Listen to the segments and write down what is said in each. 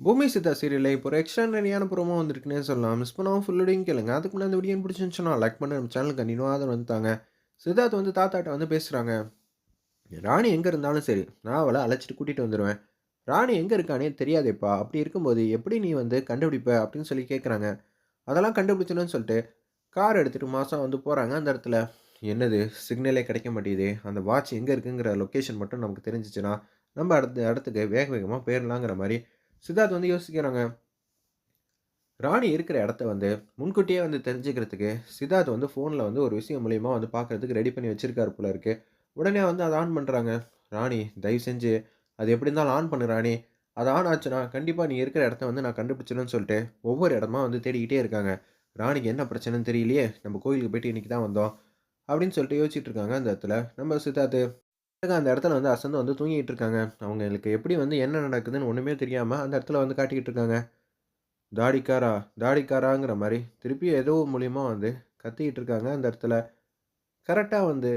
பூமி சித்தா சீரியலில் இப்போ ஒரு எக்ஸ்ட்ராடனரியான ப்ரோமோ வந்திருக்குன்னே சொல்லலாம். மிஸ் பண்ணாமல் ஃபுல்லோடையும் கேளுங்க. அதுக்கு முன்னாடி அந்த வீடியோ பிடிச்சிருந்துச்சுன்னா லைக் பண்ணி. நம்ம சேனலுக்கு கண்டினியூ வந்துட்டாங்க. சித்தார்த் வந்து தாத்தாட்ட வந்து பேசுகிறாங்க ராணி எங்கே இருந்தாலும் சரி நான் அவளை அழைச்சிட்டு கூட்டிகிட்டு வந்துடுவேன் ராணி எங்கே இருக்கானே தெரியாதேப்பா. அப்படி இருக்கும்போது எப்படி நீ வந்து கண்டுபிடிப்ப அப்படின்னு சொல்லி கேட்குறாங்க அதெல்லாம் கண்டுபிடிச்சணும்னு சொல்லிட்டு கார் எடுத்துகிட்டு மாதம் வந்து போகிறாங்க அந்த இடத்துல. என்னது? சிக்னலே கிடைக்க மாட்டேங்குது. அந்த வாட்ச் எங்கே இருக்குங்கிற லொக்கேஷன் மட்டும் நமக்கு தெரிஞ்சிச்சுன்னா நம்ம அடுத்த இடத்துக்கு வேக வேகமாக போயிடலாங்கிற மாதிரி சித்தார்த் வந்து யோசிக்கிறாங்க. ராணி இருக்கிற இடத்த வந்து முன்கூட்டியே வந்து தெரிஞ்சுக்கிறதுக்கு சித்தார்த் வந்து ஃபோனில் வந்து ஒரு விஷயம் மூலியமாக வந்து பார்க்குறதுக்கு ரெடி பண்ணி வச்சிருக்காரு போல இருக்கு. உடனே வந்து அதை ஆன் பண்ணுறாங்க ராணி தயவு செஞ்சு அது எப்படி இருந்தாலும் ஆன் பண்ணு ராணி. அது ஆன் ஆச்சுன்னா கண்டிப்பாக நீ இருக்கிற இடத்த வந்து நான் கண்டுபிடிச்சிடணும்னு சொல்லிட்டு ஒவ்வொரு இடமா வந்து தேடிக்கிட்டே இருக்காங்க. ராணிக்கு என்ன பிரச்சனைன்னு தெரியலையே நம்ம கோயிலுக்கு போயிட்டு இன்றைக்கி தான் வந்தோம் அப்படின்னு சொல்லிட்டு யோசிச்சுட்டு இருக்காங்க அந்த இடத்துல. நம்ம சித்தார்த்து அந்த இடத்துல வந்து அசந்து வந்து தூங்கிட்டு இருக்காங்க அவங்களுக்கு எப்படி வந்து என்ன நடக்குதுன்னு ஒன்றுமே தெரியாமல் அந்த இடத்துல வந்து காட்டிக்கிட்டு இருக்காங்க தாடிக்காரா தாடிக்காராங்கிற மாதிரி திருப்பி ஏதோ மூலியமாக வந்து கத்திக்கிட்டு இருக்காங்க அந்த இடத்துல. கரெக்டாக வந்து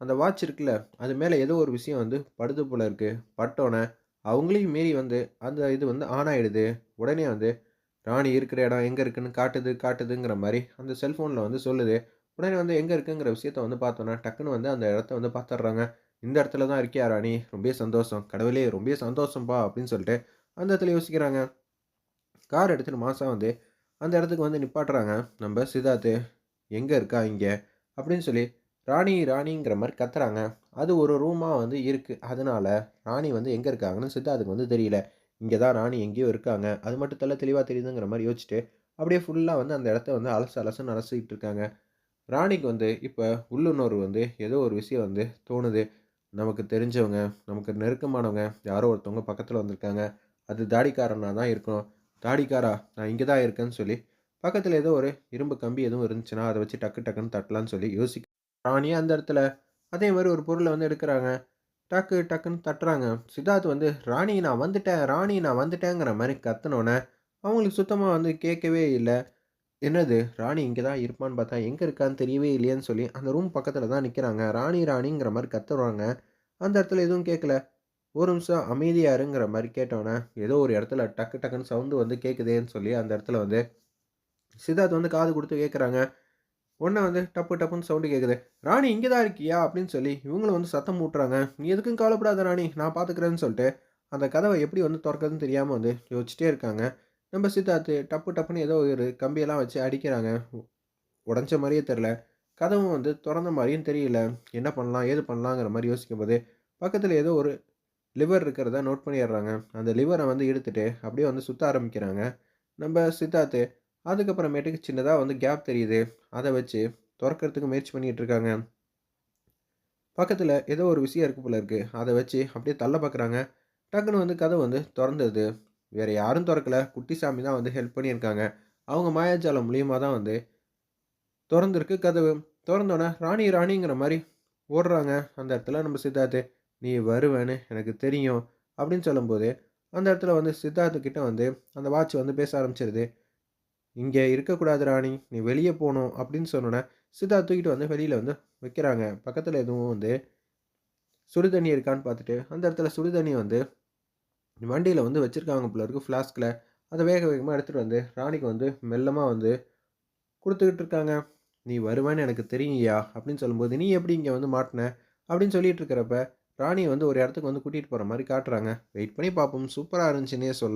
அந்த வாட்ச் இருக்குல்ல அது மேலே ஏதோ ஒரு விஷயம் வந்து படுது போல இருக்குது பட்டோன்னே அவங்களையும் மீறி வந்து அந்த இது வந்து ஆன் ஆகிடுது உடனே வந்து ராணி இருக்கிற இடம் எங்கே இருக்குன்னு காட்டுது காட்டுதுங்கிற மாதிரி அந்த செல்ஃபோனில் வந்து சொல்லுது. உடனே வந்து எங்கே இருக்குங்கிற விஷயத்த வந்து பார்த்தோன்னா டக்குன்னு வந்து அந்த இடத்த வந்து பார்த்துட்றாங்க. இந்த இடத்துல தான் இருக்கியா ராணி ரொம்ப சந்தோஷம். கடவுளே ரொம்ப சந்தோஷம்ப்பா அப்படின்னு சொல்லிட்டு அந்த இடத்துல யோசிக்கிறாங்க. கார் எடுத்துகிட்டு மாதம் வந்து அந்த இடத்துக்கு வந்து நிப்பாட்டுறாங்க. நம்ம சித்தார்த்து எங்கே இருக்கா இங்கே? அப்படின்னு சொல்லி ராணி ராணிங்கிற மாதிரி கத்துறாங்க. அது ஒரு ரூமாக வந்து இருக்குது அதனால ராணி வந்து எங்கே இருக்காங்கன்னு சித்தார்த்துக்கு வந்து தெரியல. இங்கே தான் ராணி எங்கேயோ இருக்காங்க. அது மட்டும் தெல்ல தெளிவாக தெரியுதுங்கிற மாதிரி யோசிச்சுட்டு அப்படியே ஃபுல்லாக வந்து அந்த இடத்த வந்து அலசு அலசுன்னு அலசிக்கிட்டு இருக்காங்க. ராணிக்கு வந்து இப்போ உள்ளுணர்வு வந்து ஏதோ ஒரு விஷயம் வந்து தோணுது. நமக்கு தெரிஞ்சவங்க நமக்கு நெருக்கமானவங்க யாரோ ஒருத்தவங்க பக்கத்தில் வந்திருக்காங்க. அது தாடிக்காரனாக தான் இருக்கணும். தாடிக்காரா நான் இங்கே தான் இருக்கேன்னு சொல்லி பக்கத்தில் ஏதோ ஒரு இரும்பு கம்பி எதுவும் இருந்துச்சுன்னா அதை வச்சு டக்கு டக்குன்னு தட்டலான்னு சொல்லி யோசிக்க ராணி அந்த இடத்துல அதே மாதிரி ஒரு பொருளை வந்து எடுக்கிறாங்க. டக்கு டக்குன்னு தட்டுறாங்க. சித்தார்த் வந்து ராணி நான் வந்துட்டேன் ராணி நான் வந்துட்டேங்கிற மாதிரி கத்துனோன்னே அவங்களுக்கு சுத்தமாக வந்து கேட்கவே இல்லை. என்னது? ராணி இங்கே தான் இருப்பான்னு பார்த்தா எங்கே இருக்கான்னு தெரியவே இல்லையேன்னு சொல்லி அந்த ரூம் பக்கத்தில் தான் நிற்கிறாங்க ராணி ராணிங்கிற மாதிரி கத்துறாங்க. அந்த இடத்துல எதுவும் கேட்கல. ஒரு நிமிஷம் அமைதியாருங்கிற மாதிரி கேட்டோன்னே ஏதோ ஒரு இடத்துல டக்கு டக்குன்னு சவுண்டு வந்து கேட்குதேன்னு சொல்லி அந்த இடத்துல வந்து சித்தார்த் வந்து காது கொடுத்து கேட்குறாங்க. உடனே வந்து டப்பு டப்புன்னு சவுண்டு கேட்குது. ராணி இங்கே தான் இருக்கியா? அப்படின்னு சொல்லி இவங்களும் வந்து சத்தம் மூட்டுறாங்க நீ எதுக்கும் கவலைப்படாத ராணி நான் பார்த்துக்கிறேன்னு சொல்லிட்டு அந்த கதவை எப்படி வந்து திறக்கிறதுன்னு தெரியாமல் வந்து யோசிச்சிட்டே இருக்காங்க. நம்ம சித்தார்த்து டப்பு டப்புன்னு ஏதோ ஒரு கம்பியெல்லாம் வச்சு அடிக்கிறாங்க. உடஞ்ச மாதிரியே தெரில கதவும் வந்து திறந்த மாதிரியும் தெரியல. என்ன பண்ணலாம்? ஏது பண்ணலாங்கிற மாதிரி யோசிக்கும் போது பக்கத்தில் ஏதோ ஒரு லிவர் இருக்கிறத நோட் பண்ணிடுறாங்க. அந்த லிவரை வந்து எடுத்துகிட்டு அப்படியே வந்து சுற்ற ஆரம்பிக்கிறாங்க. நம்ம சித்தார்த்து அதுக்கப்புறமேட்டுக்கு சின்னதாக வந்து கேப் தெரியுது. அதை வச்சு திறக்கிறதுக்கு முயற்சி பண்ணிகிட்டு இருக்காங்க. பக்கத்தில் ஏதோ ஒரு விஷயம் இருக்குது போல இருக்குது அதை வச்சு அப்படியே தள்ள பார்க்குறாங்க டக்குன்னு வந்து கதை வந்து திறந்தது வேறு யாரும் திறக்கல. குட்டிசாமி தான் வந்து ஹெல்ப் பண்ணியிருக்காங்க. அவங்க மாயாஜாலம் மூலியமாக தான் வந்து திறந்துருக்கு கதவு. திறந்தோன்னே ராணி ராணிங்கிற மாதிரி ஓடுறாங்க. அந்த இடத்துல நம்ம சித்தார்த்து நீ வருவேன்னு எனக்கு தெரியும் அப்படின்னு சொல்லும்போது அந்த இடத்துல வந்து சித்தார்த்துக்கிட்ட வந்து அந்த வாட்ச் வந்து பேச ஆரம்பிச்சிருது. இங்கே இருக்கக்கூடாது ராணி நீ வெளியே போகணும் அப்படின்னு சொன்னோன்னே சித்தார்த் தூக்கிட்டு வந்து வெளியில் வந்து வைக்கிறாங்க. பக்கத்தில் எதுவும் வந்து சுடுதண்ணி இருக்கான்னு பார்த்துட்டு அந்த இடத்துல சுடுதண்ணி வந்து வண்டியில் வந்து வச்சுருக்காங்க போல இருக்குது ஃப்ளாஸ்கில் அதை வேக வேகமாக எடுத்துகிட்டு வந்து ராணிக்கு வந்து மெல்லமாக வந்து கொடுத்துக்கிட்டு இருக்காங்க. நீ வருவேன்னு எனக்கு தெரியுங்கய்யா அப்படின்னு சொல்லும்போது நீ எப்படி இங்கே வந்து மாட்டின? அப்படின்னு சொல்லிட்டு இருக்கிறப்ப ராணியை வந்து ஒரு இடத்துக்கு வந்து கூட்டிகிட்டு போகிற மாதிரி காட்டுறாங்க. வெயிட் பண்ணி பார்ப்போம் சூப்பராக இருந்துச்சுன்னே சொல்லலாம்.